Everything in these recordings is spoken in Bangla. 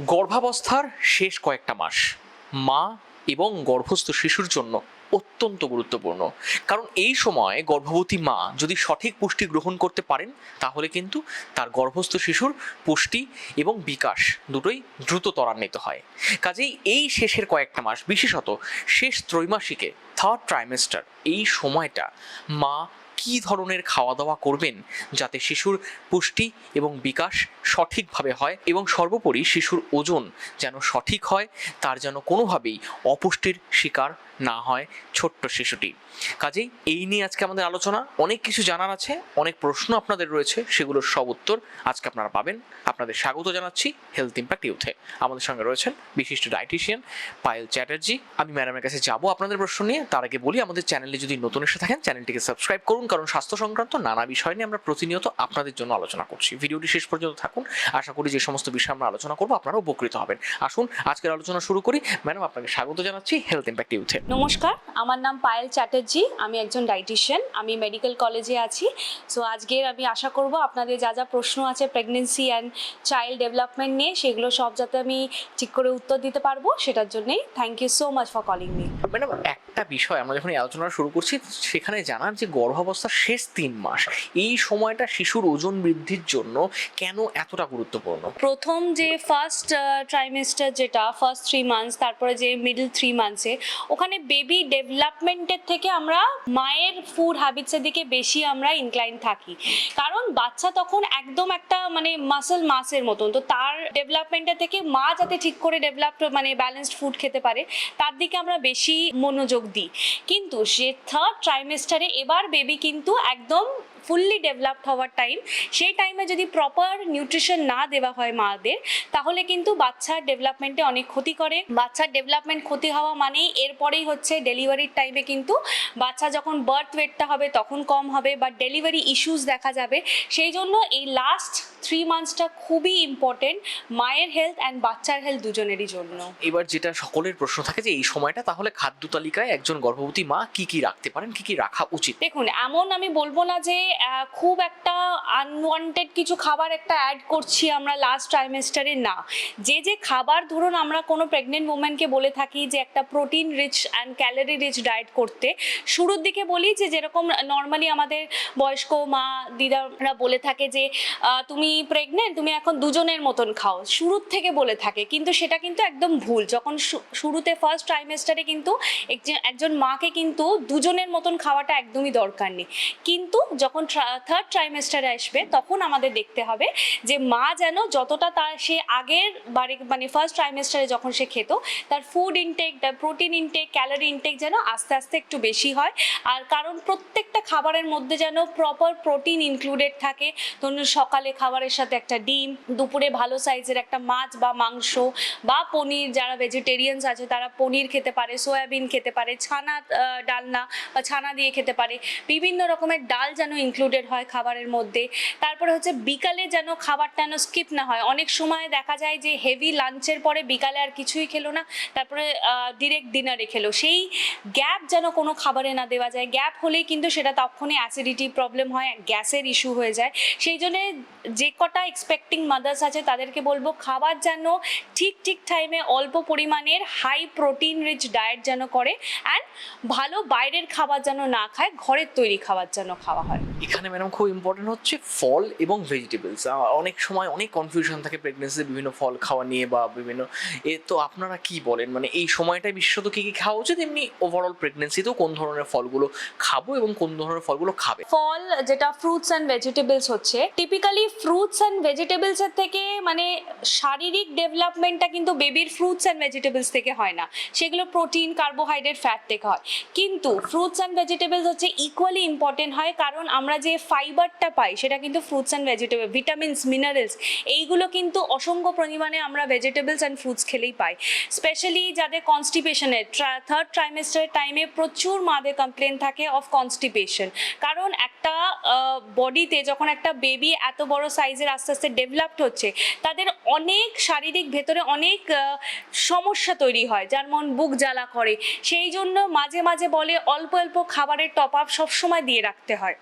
গর্ভাবস্থার শেষ কয়েকটা মাস মা এবং গর্ভস্থ শিশুর জন্য অত্যন্ত গুরুত্বপূর্ণ। কারণ এই সময় গর্ভবতী মা যদি সঠিক পুষ্টি গ্রহণ করতে পারেন, তাহলে কিন্তু তার গর্ভস্থ শিশুর পুষ্টি এবং বিকাশ দুটোই দ্রুত ত্বরান্বিত হয়। কাজেই এই শেষের কয়েকটা মাস, বিশেষত শেষ ত্রৈমাসিকে থার্ড ট্রাইমেস্টার এই সময়টা মা কী ধরনের খাওয়া দাওয়া করবেন যাতে শিশুর পুষ্টি এবং বিকাশ সঠিকভাবে হয় এবং সর্বোপরি শিশুর ওজন যেন সঠিক হয়, তার যেন কোনোভাবেই অপুষ্টির শিকার না হয় ছোট্ট শিশুটি। কাজেই এই নিয়ে আজকে আমাদের আলোচনা, অনেক কিছু জানার আছে, অনেক প্রশ্ন আপনাদের রয়েছে, সেগুলোর সব উত্তর আজকে আপনারা পাবেন। আপনাদের স্বাগত জানাচ্ছি হেলথ ইম্প্যাক্ট ইউথে আমাদের সঙ্গে রয়েছেন বিশিষ্ট ডায়েটিশিয়ান পায়েল চ্যাটার্জি। আমি ম্যাডামের কাছে যাব আপনাদের প্রশ্ন নিয়ে। তার আগে বলি, আমাদের চ্যানেলে যদি নতুন এসে থাকেন চ্যানেলটিকে সাবস্ক্রাইব করুন। কারণ স্বাস্থ্য সংক্রান্ত নানা বিষয় নিয়ে আমরা প্রতিনিয়ত আপনাদের জন্য আলোচনা করছি। ভিডিওটি শেষ পর্যন্ত থাকুন। আশা করি যে সমস্ত বিষয় আমরা আলোচনা করব আপনারা উপকৃত হবেন। আসুন আজকের আলোচনা শুরু করি। ম্যাডাম আপনাকে স্বাগত জানাচ্ছি হেলথ ইম্প্যাক্ট ইউথে নমস্কার আমার নাম পায়েল চ্যাটার্জি। আমি একজন ডাইটিশিয়ান আমি মেডিকেল কলেজে আছি। সো আজকের আমি আশা করব আপনাদের যা যা প্রশ্ন আছে প্রেগনেন্সি অ্যান্ড চাইল্ড ডেভেলপমেন্ট নিয়ে সেগুলো সব যাতে আমি ঠিক করে উত্তর দিতে পারব সেটার জন্যই thank you so much for calling me madam একটা বিষয় আমরা যখন আলোচনা শুরু করছি সেখানে জানার যে গর্ভাবস্থার শেষ তিন মাস। এই সময়টা শিশুর ওজন বৃদ্ধির জন্য কেন এতটা গুরুত্বপূর্ণ? প্রথম যে ফার্স্ট ট্রাইমেস্টার যেটা ফার্স্ট থ্রি মান্থস তারপরে যে মিডল থ্রি মান্থসে ওখানে বেবি ডেভেলপমেন্টের থেকে আমরা মায়ের ফুড হ্যাবিটসের দিকে বেশি আমরা ইনক্লাইন থাকি। কারণ বাচ্চা তখন একদম একটা মানে মাসেল মাসের মতন, তো তার ডেভেলপমেন্টের থেকে মা যাতে ঠিক করে ডেভেলপ মানে ব্যালেন্সড ফুড খেতে পারে, তার দিকে আমরা বেশি মনোযোগ দিই। কিন্তু সে থার্ড ট্রাইমেস্টারে এবার বেবি কিন্তু একদম ফুললি ডেভেলপড হওয়ার টাইম সেই টাইমে যদি প্রপার নিউট্রিশন না দেওয়া হয় মাদের তাহলে কিন্তু বাচ্চার ডেভেলপমেন্টে অনেক ক্ষতি করে। বাচ্চার ডেভেলপমেন্ট ক্ষতি হওয়া মানেই এরপরেই হচ্ছে ডেলিভারির টাইমে কিন্তু বাচ্চা যখন বার্থ ওয়েটটা হবে তখন কম হবে বা ডেলিভারি ইস্যুস দেখা যাবে। সেই জন্য এই লাস্ট থ্রি মান্থসটা খুবই ইম্পর্টেন্ট মায়ের হেলথ অ্যান্ড বাচ্চার হেলথ দুজনেরই জন্য। এবার যেটা সকলের প্রশ্ন থাকে যে এই সময়টা তাহলে খাদ্য তালিকায় একজন গর্ভবতী মা কি কি রাখতে পারেন কি কি রাখা উচিত? দেখুন এমন আমি বলব না যে খুব একটা আনওয়ান্টেড কিছু খাবার একটা অ্যাড করছি আমরা লাস্ট ট্রাইমেস্টারে না। যে যে খাবার, ধরুন আমরা কোনো প্রেগনেন্ট উমেনকে বলে থাকি যে একটা protein rich and calorie rich diet করতে, শুরুর দিকে বলি যে যেরকম নর্মালি আমাদের বয়স্ক মা দিদারা বলে থাকে যে তুমি প্রেগনেন্ট তুমি এখন দুজনের মতন খাও। শুরুর থেকে বলে থাকে, কিন্তু সেটা কিন্তু একদম ভুল। যখন শুরুতে ফার্স্ট ট্রাইমেস্টারে কিন্তু একজন- একজন মাকে কিন্তু দুজনের মতন খাওয়াটা একদমই দরকার নেই। কিন্তু যখন থার্ড ট্রাইমেস্টারে আসবে, তখন আমাদের দেখতে হবে যে মা যেন যতটা তার সে আগের বারে মানে ফার্স্ট ট্রাইমেস্টারে যখন সে খেত, তার food intake protein intake calorie intake যেন আস্তে আস্তে একটু বেশি হয়। আর কারণ প্রত্যেকটা খাবারের মধ্যে যেন প্রপার প্রোটিন ইনক্লুডেড থাকে। ধরুন সকালে খাবারের সাথে একটা ডিম, দুপুরে ভালো সাইজের একটা মাছ বা মাংস বা পনির, যারা ভেজিটেরিয়ানস আছে তারা পনির খেতে পারে সয়াবিন খেতে পারে, ছানা ডালনা বা ছানা দিয়ে খেতে পারে। বিভিন্ন রকমের ডাল যেন ইনক্লুডেড হয় খাবারের মধ্যে। তারপরে হচ্ছে বিকালে যেন খাবারটা যেন স্কিপ না হয়। অনেক সময় দেখা যায় যে হেভি লাঞ্চের পরে বিকালে আর কিছুই খেলো না, তারপরে ডিরেক্ট ডিনারে খেলো। সেই গ্যাপ যেন কোনো খাবারে না দেওয়া যায়। গ্যাপ হলেই কিন্তু সেটা তখনই অ্যাসিডিটি প্রবলেম হয়, গ্যাসের ইস্যু হয়ে যায়। সেই জন্যে যে কটা এক্সপেক্টিং মাদার্স আছে তাদেরকে বলব খাবার যেন ঠিক ঠিক টাইমে অল্প পরিমাণের হাই প্রোটিন রিচ ডায়েট যেন করে অ্যান্ড ভালো বাইরের খাবার যেন না খায় ঘরের তৈরি খাবার যেন খাওয়া হয়। এখানে ম্যাডাম খুব ইম্পর্টেন্ট হচ্ছে ফল এবং ভেজিটেবলস অনেক সময় অনেক কনফিউশন থাকে প্রেগনেন্সিতে বিভিন্ন ফল খাওয়া নিয়ে বা বিভিন্ন এ তো আপনারা কি বলেন? মানে এই সময়টায় বিশেষত কি কি খাওয়া উচিত? এমনি ওভারঅল প্রেগনেন্সিতেও কোন ধরনের ফলগুলো খাব এবং কোন ধরনের ফলগুলো খাবে? ফল যেটা ফ্রুটস অ্যান্ড ভেজিটেবলস হচ্ছে টিপিক্যালি ফ্রুটস অ্যান্ড ভেজিটেবলস এর থেকে মানে শারীরিক ডেভেলপমেন্টটা কিন্তু বেবির ফ্রুটস অ্যান্ড ভেজিটেবলস থেকে হয় না। সেগুলো প্রোটিন কার্বোহাইড্রেট ফ্যাট থেকে হয়। কিন্তু ফ্রুটস অ্যান্ড ভেজিটেবলস হচ্ছে ইকুয়ালি ইম্পর্টেন্ট হয় কারণ আমরা যে ফাইবারটা পাই সেটা কিন্তু fruits and vegetable vitamins minerals এইগুলো কিন্তু অসংখ্য পরিমাণে আমরা ভেজিটেবলস অ্যান্ড ফ্রুটস খেলেই পাই। স্পেশালি যাদের কনস্টিপেশনের থার্ড ট্রাইমেস্টারের টাইমে প্রচুর মাদের কমপ্লেন থাকে অফ কনস্টিপেশন কারণ একটা বডিতে যখন একটা বেবি এত বড় সাইজের আস্তে আস্তে ডেভেলপড হচ্ছে, তাদের অনেক শারীরিক ভেতরে অনেক সমস্যা তৈরি হয়। যার মন বুক জ্বালা করে, সেই জন্য মাঝে মাঝে বলে অল্প অল্প খাবারের টপ আপ সবসময় দিয়ে রাখতে হয়।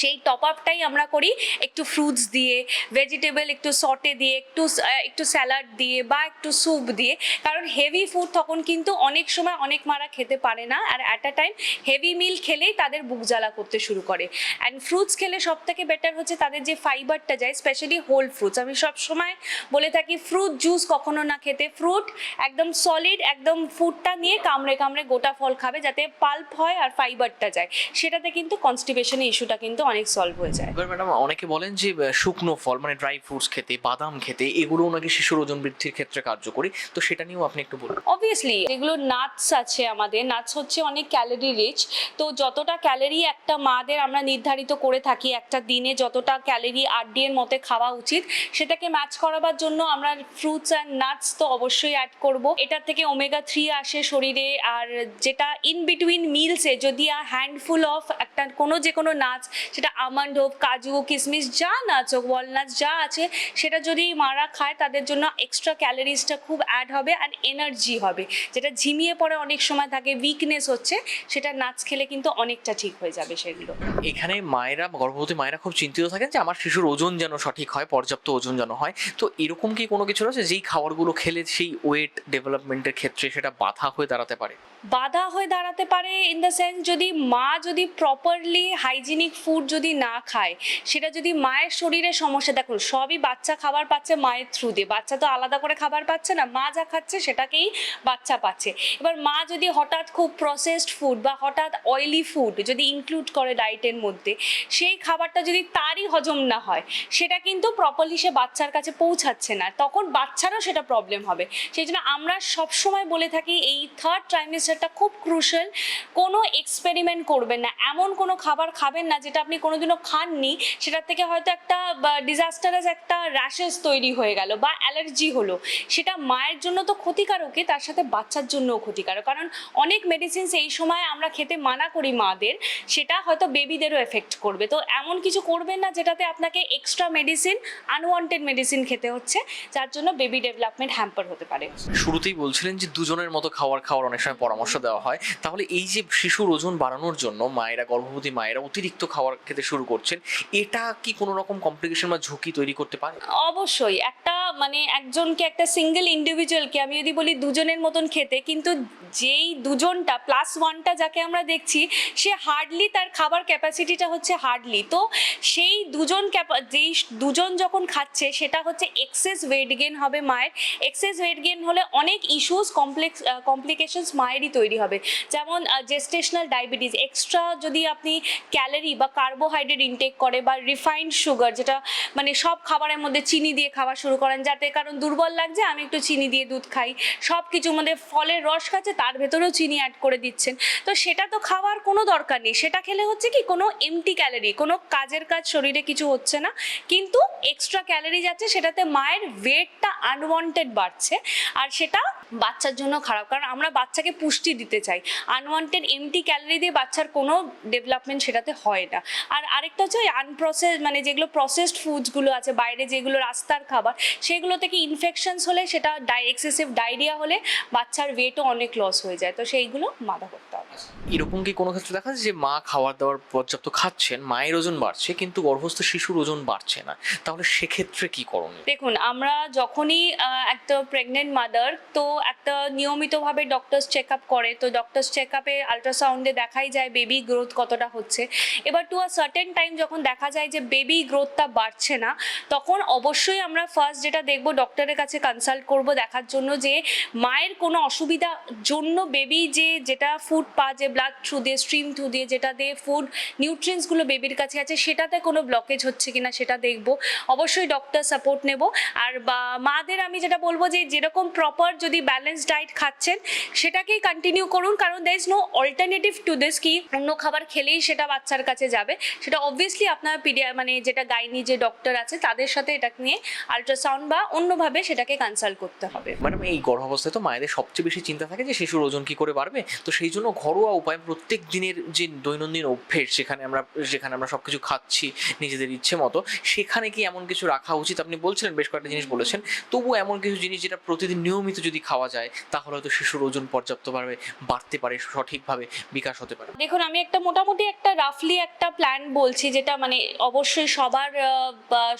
সেই টপ আপটাই আমরা করি একটু ফ্রুটস দিয়ে ভেজিটেবল একটু সটে দিয়ে, একটু একটু স্যালাড দিয়ে বা একটু স্যুপ দিয়ে। কারণ হেভি ফুড তখন কিন্তু অনেক সময় অনেক মারা খেতে পারে না আর at a time heavy meal খেলেই তাদের বুক জ্বালা করতে শুরু করে। অ্যান্ড ফ্রুটস খেলে সব থেকে বেটার হচ্ছে তাদের যে ফাইবারটা যায় স্পেশালি হোল ফ্রুটস আমি সব সময় বলে থাকি ফ্রুট জুস কখনো না খেতে। ফ্রুট একদম সলিড একদম ফুডটা নিয়ে কামড়ে কামড়ে গোটা ফল খাবে যাতে পাল্প হয় আর ফাইবারটা যায়। সেটাতে কিন্তু কনস্টিপেশনের ইস্যুটা কিন্তু অনেক সলভ হয়ে যায়। এবার ম্যাডাম অনেকে বলেন যে শুকনো ফল মানে ড্রাই ফ্রুটস খেতে বাদাম খেতে এগুলো নাকি শিশুর ওজন বৃদ্ধির ক্ষেত্রে কার্যকরী। তো সেটা নিয়েও আপনি একটু বলুন। অবভিয়াসলি যেগুলো নাটস আছে আমাদের নাটস হচ্ছে অনেক ক্যালোরি রিচ তো যতটা ক্যালোরি একটা মাদের আমরা নির্ধারিত করে থাকি একটা দিনে যতটা ক্যালোরি আট এর মতে খাওয়া উচিত সেটাকে ম্যাচ করাবার জন্য আমরা ফ্রুটস অ্যান্ড নাটস তো অবশ্যই অ্যাড করব। এটা থেকে ওমেগা থ্রি আসে শরীরে আর যেটা ইন বিটুইন মিলসে যদি আ হ্যান্ডফুল অফ একটা কোনো যে কোনো নাচ সেটা আমন্ড হোক, কাজু কিশমিশ যা নাচ হোক ওয়ালনাটস যা আছে, সেটা যদি মারা খায়, তাদের জন্য এক্সট্রা ক্যালোরিজটা খুব অ্যাড হবে অ্যান্ড এনার্জি হবে। যেটা ঝিমিয়ে পড়ে অনেক সময় থাকে উইকনেস হচ্ছে, সেটা নাচ খেলে কিন্তু অনেকটা ঠিক হয়ে যাবে সেগুলো। এখানে মায়েরা, গর্ভবতী মায়েরা খুব চিন্তিত থাকেন যে আমার শিশুর ওজন যেন সঠিক হয়, পর্যাপ্ত ওজন যেন হয়। তো এরকম কি কোনো কিছু আছে যেই খাবারগুলো খেলে সেই ওয়েট ডেভেলপমেন্টের ক্ষেত্রে সেটা বাধা হয়ে দাঁড়াতে পারে? বাধা হয়ে দাঁড়াতে পারে ইন দ্য সেন্স যদি মা যদি প্রপারলি হাইজিনিক ফুড যদি না খায়, সেটা যদি মায়ের শরীরে সমস্যা, দেখুন সবই বাচ্চা খাবার পাচ্ছে মায়ের থ্রু দিয়ে। বাচ্চা তো আলাদা করে খাবার পাচ্ছে না, মা যা খাচ্ছে সেটাকেই বাচ্চা পাচ্ছে। এবার মা যদি হঠাৎ খুব প্রসেসড ফুড বা হঠাৎ অয়েলি ফুড যদি ইনক্লুড করে ডায়েটের মধ্যে, সেই খাবারটা যদি তারই হজম না হয়, সেটা কিন্তু প্রপারলি সে বাচ্চার কাছে পৌঁছাচ্ছে না, তখন বাচ্চারও সেটা প্রবলেম হবে। সেই জন্য আমরা সবসময় বলে থাকি এই থার্ড ট্রাইমেস্টারটা খুব ক্রুশাল কোনো এক্সপেরিমেন্ট করবেন না। এমন কোনো খাবার খাবেন না, যেটা আপনি কোনোদিনও খাননি, সেটার থেকে হয়তো একটা ডিজাস্টারাস একটা র্যাশেস তৈরি হয়ে গেল, বা অ্যালার্জি হলো। সেটা মায়ের জন্য তো ক্ষতিকারকই তার সাথে বাচ্চার জন্যও ক্ষতিকারক। কারণ অনেক মেডিসিনস এই সময় আমরা খেতে মানা করি মাদের, সেটা হয়তো বেবিদেরও এফেক্ট করবে। তো এমন কিছু করবেন না, যেটাতে আপনাকে এক্সট্রা মেডিসিন আনওয়ান্টেড মেডিসিন খেতে হচ্ছে, যার জন্য বেবি ডেভেলপমেন্ট হ্যাম্পার হতে পারে। শুরুতেই বলছিলেন যে, দুজনের মতো খাবার খাওয়ার অনেক সময় পরামর্শ দেওয়া হয়। তাহলে এই যে শিশুর ওজন বাড়ানোর জন্য মায়েরা, গর্ভবতী মায়েরা অতিরিক্ত খাবার খেতে শুরু করছেন, এটা কি কোনো রকম কমপ্লিকেশন বা ঝুঁকি তৈরি করতে পারে? অবশ্যই। একটা মানে একজনকে, একটা সিঙ্গেল ইন্ডিভিজুয়ালকে আমি যদি বলি দুজনের মতন খেতে, কিন্তু যেই দুজনটা প্লাস ওয়ানটা যাকে আমরা দেখছি, সে হার্ডলি তার খাবার ক্যাপাসিটিটা হচ্ছে হার্ডলি তো সেই দুজন যেই দুজন যখন খাচ্ছে, সেটা হচ্ছে এক্সেস ওয়েট গেন হবে মায়ের। এক্সেস ওয়েট গেন হলে অনেক ইস্যুস কমপ্লেক্স কমপ্লিকেশনস মায়েরই তৈরি হবে। যেমন জেস্টেশনাল ডায়াবেটিস এক্সট্রা যদি আপনি ক্যালোরি বা কার্বোহাইড্রেট ইনটেক করে বা রিফাইন্ড সুগার যেটা মানে সব খাবারের মধ্যে চিনি দিয়ে খাওয়া শুরু করেন, যাতে কারণ দুর্বল লাগছে, আমি একটু চিনি দিয়ে দুধ খাই। সব কিছুর মধ্যে ফলের রস খাচ্ছে তার ভেতরেও চিনি অ্যাড করে দিচ্ছেন। তো সেটা তো খাওয়ার কোনো দরকার নেই। সেটা খেলে হচ্ছে কি কোনো এমটি ক্যালোরি কোনো কাজের কাজ শরীরে কিছু হচ্ছে না। কিন্তু এক্সট্রা ক্যালোরি যাচ্ছে, সেটাতে মায়ের ওয়েটটা আনওয়ান্টেড বাড়ছে। আর সেটা বাচ্চার জন্য খারাপ। কারণ আমরা বাচ্চাকে পুষ্টি দিতে চাই। আনওয়ান্টেড এমটি ক্যালোরি দিয়ে বাচ্চার কোনো ডেভেলপমেন্ট সেটাতে হয় না। আর আরেকটা হচ্ছে ওই আনপ্রসেস মানে যেগুলো প্রসেসড ফুডসগুলো আছে, বাইরে যেগুলো রাস্তার খাবার সেগুলো থেকে ইনফেকশনস হলে সেটা ডাই এক্সেসিভ ডায়রিয়া হলে বাচ্চার ওয়েটও অনেক লস হয়ে যায় তো সেইগুলো মাথা করতে হবে। এরকম কি কোনো ক্ষেত্রে দেখা যায় যে মা খাবার দাবার পর্যাপ্ত খাচ্ছেন মায়ের ওজন বাড়ছে কিন্তু গর্ভস্থ শিশুর ওজন বাড়ছে না? তাহলে সেক্ষেত্রে কি করণীয়? দেখুন আমরা যখনই একটা প্রেগনেন্ট মাদার তো একটা নিয়মিতভাবে ডক্টরস চেক আপ করে তো ডক্টরস চেক আপে আলট্রাসাউন্ডে দেখাই যায় বেবি গ্রোথ কতটা হচ্ছে। এবার টু আ সার্টেন টাইম যখন দেখা যায় যে বেবি গ্রোথটা বাড়ছে না তখন অবশ্যই আমরা ফার্স্ট যেটা দেখব ডক্টরের কাছে কনসাল্ট করব দেখার জন্য যে মায়ের কোনো অসুবিধা জন্য বেবি যে যেটা ফুড পা, যে ব্লাড থ্রু দিয়ে স্ট্রিম থ্রু দিয়ে যেটা দিয়ে ফুড নিউট্রিয়েন্টসগুলো বেবির কাছে আছে, সেটাতে কোনো ব্লকেজ হচ্ছে কিনা সেটা দেখব। অবশ্যই ডক্টর সাপোর্ট নেব। আর বা, মাদের আমি যেটা বলব যে, যেরকম প্রপার যদি ব্যালেন্স ডায়েট খাচ্ছেন, সেটাকেই কন্টিনিউ করুন। কারণ there is no alternative to this কি, অন্য খাবার খেলেই সেটা বাচ্চার কাছে যাবে। সেটা অবভিয়াসলি আপনার পিডিয়া মানে যেটা গাইনি যে ডক্টর আছে, তাদের সাথে এটা নিয়ে আলট্রাসাউন্ড বা অন্যভাবে সেটাকে কনসাল্ট করতে হবে। ম্যাডাম, এই গর্ভাবস্থায় তো মায়েদের সবচেয়ে বেশি চিন্তা থাকে যে শিশুর ওজন কি করে বাড়বে? তো সেই জন্য ঘরোয়া উপায় প্রত্যেক দিনের যে দৈনন্দিন অভ্যেস সেখানে আমরা, যেখানে আমরা সবকিছু খাচ্ছি নিজেদের ইচ্ছে মতো, সেখানে কি এমন কিছু রাখা উচিত? আপনি বলছিলেন, বেশ কয়েকটা জিনিস বলেছেন। তবু এমন কিছু জিনিস যেটা প্রতিদিন নিয়মিত যদি খাওয়া যায়, তাহলে হয়তো শিশুর ওজন পর্যাপ্তভাবে বাড়তে পারে, সঠিকভাবে বিকাশ হতে পারে। দেখুন, আমি একটা মোটামুটি একটা রাফলি একটা প্ল্যান বলছি, যেটা মানে অবশ্যই সবার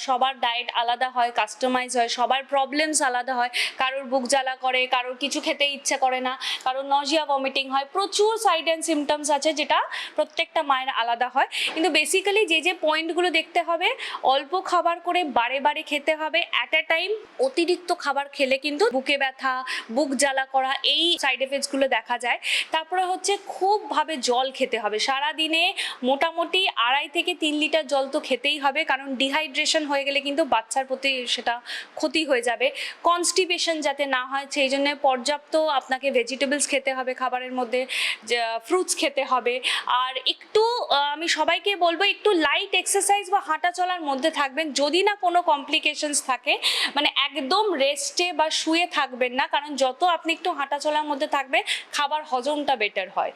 সবার ডায়েট আলাদা হয়, কাস্টমাইজ হয়, সবার প্রবলেমস আলাদা হয়। কারোর বুক জ্বালা করে, কারোর কিছু খেতে ইচ্ছা করে না কারোর নজিয়া ভমিটিং হয়। প্রচুর সাইড অ্যান্ড সিমটমস আছে যেটা প্রত্যেকটা মায়ের আলাদা হয়। কিন্তু বেসিক্যালি যে যে পয়েন্টগুলো দেখতে হবে, অল্প খাবার করে বারে বারে খেতে হবে। অ্যাট আ টাইম অতিরিক্ত খাবার খেলে কিন্তু বুকে ব্যথা, বুক জ্বালা করা, এই সাইড এফেক্টসগুলো দেখা যায়। তারপরে হচ্ছে খুবভাবে জল খেতে হবে। সারা দিনে মোটামুটি আড়াই থেকে তিন লিটার জল তো খেতেই হবে, কারণ ডিহাইড্রেশন হয়ে গেলে কিন্তু বাচ্চার প্রতি সেটা ক্ষতি হয়ে যাবে। কনস্টিপেশন যাতে না হয়, সেই জন্য পর্যাপ্ত আপনাকে ভেজিটেবলস খেতে হবে, খাবারের মধ্যে ফ্রুটস খেতে হবে। আর একটু আমি সবাইকে বলব, একটু লাইট এক্সারসাইজ বা হাঁটা চলার মধ্যে থাকবেন। যদি না কোনো কমপ্লিকেশনস থাকে মানে একদম রেস্টে বা শুয়ে থাকবেন না, কারণ যত আপনি একটু হাঁটা চলার মধ্যে থাকবেন, খাবার হজমটা বেটার হয়।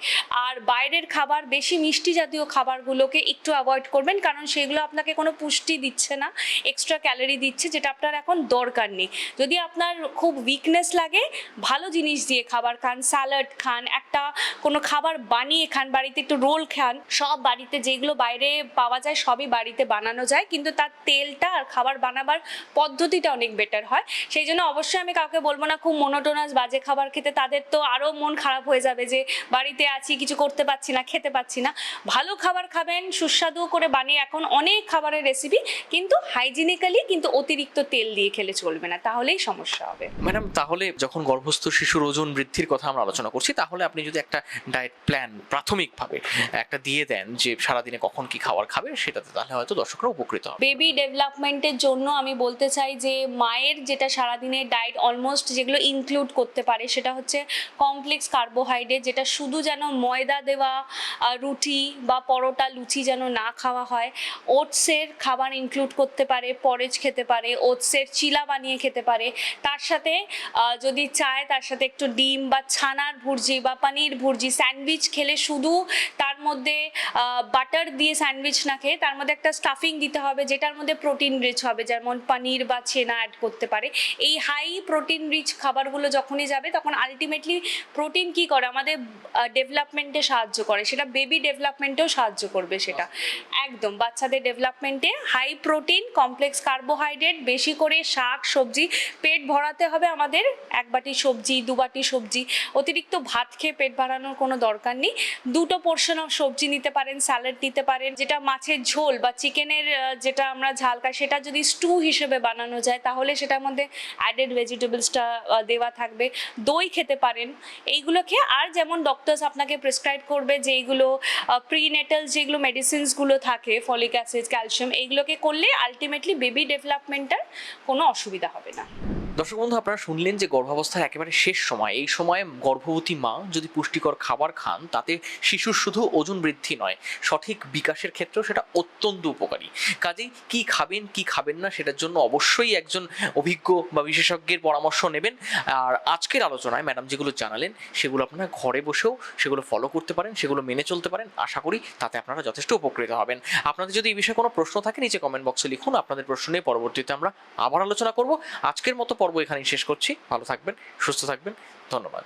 আর বাইরের খাবার, বেশি মিষ্টি জাতীয় খাবারগুলোকে একটু অ্যাভয়েড করবেন, কারণ সেগুলো আপনাকে কোনো পুষ্টি দিচ্ছে না এক্সট্রা ক্যালোরি দিচ্ছে, যেটা আপনার এখন দরকার নেই। যদি আপনার খুব উইকনেস লাগে, ভালো জিনিস দিয়ে খাবার খান স্যালাড খান, একটা কোনো খাবার বানিয়ে খান, বাড়িতে একটু রোল খান, সব বাড়িতে যেগুলো বাইরে পাওয়া যায় সবই বাড়িতে বানানো যায়, কিন্তু তার তেলটা আর খাবার বানাবার পদ্ধতিটা অনেক বেটার হয়। সেই জন্য অবশ্যই আমি কাউকে বলব না, খুব মনোটোনাস বাজে খাবার খেতে, তাদের তো আরও মন খারাপ হয়ে যাবে যে বাড়িতে আছি, কিছু করতে পারছি না, খেতে পাচ্ছি না। ভালো খাবার খাবেন, সুস্বাদু করে বানিয়ে, এখন অনেক খাবারের রেসিপি কিন্তু হাইজিনিক্যালি কিন্তু অতিরিক্ত তেল দিয়ে খেলে চলবে না, তাহলেই সমস্যা হবে। ম্যাডাম, তাহলে যখন গর্ভস্থ শিশুর ওজন বৃদ্ধির কথা আমরা আলোচনা করছি, তাহলে আপনি যদি একটা ডায়েট প্ল্যান প্রাথমিকভাবে একটা দিয়ে দেন যে সারাদিনে কখন কি খাবার খাবে সেটাতে, তাহলে হয়তো দর্শকরা উপকৃত হবে। বেবি ডেভেলপমেন্টের জন্য আমি বলতে চাই যে মায়ের যেটা সারাদিনের ডায়েট অলমোস্ট যেগুলো ইনক্লুড করতে পারে, সেটা হচ্ছে কমপ্লেক্স কার্বোহাইড্রেট যেটা শুধু যেন ময়দা দেওয়া রুটি বা পরোটা, লুচি যেন না খাওয়া হয়। ওটসের খাবার ইনক্লুড করতে পারে পরেজ খেতে পারে ওটসের চিলা বানিয়ে খেতে পারে। তার সাথে যদি চায় তার সাথে একটু ডিম বা ছানার ভুর্জি বা পানির ভুর্জি স্যান্ডউইচ খেলে শুধু তার মধ্যে বাটার দিয়ে স্যান্ডউইচ না খেয়ে তার মধ্যে একটা স্টাফিং দিতে হবে যেটার মধ্যে প্রোটিন রিচ হবে, যেমন পনির বা ছেনা অ্যাড করতে পারে। এই হাই প্রোটিন রিচ খাবারগুলো যখনই যাবে তখন আলটিমেটলি প্রোটিন কি করে? আমাদের ডেভেলপমেন্টে সাহায্য করে। সেটা বেবি ডেভেলপমেন্টেও সাহায্য করবে সেটা। একদম, বাচ্চাদের ডেভেলপমেন্টে হাই প্রোটিন কমপ্লেক্স কার্বোহাইড্রেট বেশি করে শাক, সবজি, পেট ভরাতে হবে আমাদের এক বাটি সবজি, দু বাটি সবজি। অতিরিক্ত ভাত খেয়ে পেট ভরানোর কোনো দরকার নেই। দুটো পোর্শন অফ সবজি নিতে পারেন স্যালাড নিতে পারেন, যেটা মাছের ঝোল বা চিকেনের যেটা আমরা ঝাল খাই, সেটা যদি স্টু হিসেবে বানানো যায়, তাহলে সেটার মধ্যে অ্যাডেড ভেজিটেবলসটা দেওয়া থাকবে। দই খেতে পারেন। এইগুলো খেয়ে আর যেমন ডক্টরস আপনাকে প্রেসক্রাইব করবে যে এইগুলো প্রিনেটাল যেগুলো মেডিসিনসগুলো থাকে ফলিক অ্যাসিড ক্যালসিয়াম এইগুলোকে করলে আলটিমেটলি বেবি ডেভেলপমেন্টার কোনো অসুবিধা হবে না। দর্শক বন্ধু, আপনারা শুনলেন যে গর্ভাবস্থার একেবারে শেষ সময়। এই সময়ে গর্ভবতী মা যদি পুষ্টিকর খাবার খান, তাতে শিশুর শুধু ওজন বৃদ্ধি নয়, সঠিক বিকাশের ক্ষেত্রেও সেটা অত্যন্ত উপকারী। কাজেই কি খাবেন কি খাবেন না, সেটার জন্য অবশ্যই একজন অভিজ্ঞ বা বিশেষজ্ঞের পরামর্শ নেবেন। আর আজকের আলোচনায় ম্যাডাম যেগুলো জানালেন, সেগুলো আপনারা ঘরে বসেও সেগুলো ফলো করতে পারেন, সেগুলো মেনে চলতে পারেন। আশা করি তাতে আপনারা যথেষ্ট উপকৃত হবেন। আপনাদের যদি এই বিষয়ে কোনো প্রশ্ন থাকে, নিচে কমেন্ট বক্সে লিখুন। আপনাদের প্রশ্ন নিয়ে পরবর্তীতে আমরা আবার আলোচনা করব। আজকের মতো পর্ব এখানেই শেষ করছি। ভালো থাকবেন সুস্থ থাকবেন ধন্যবাদ।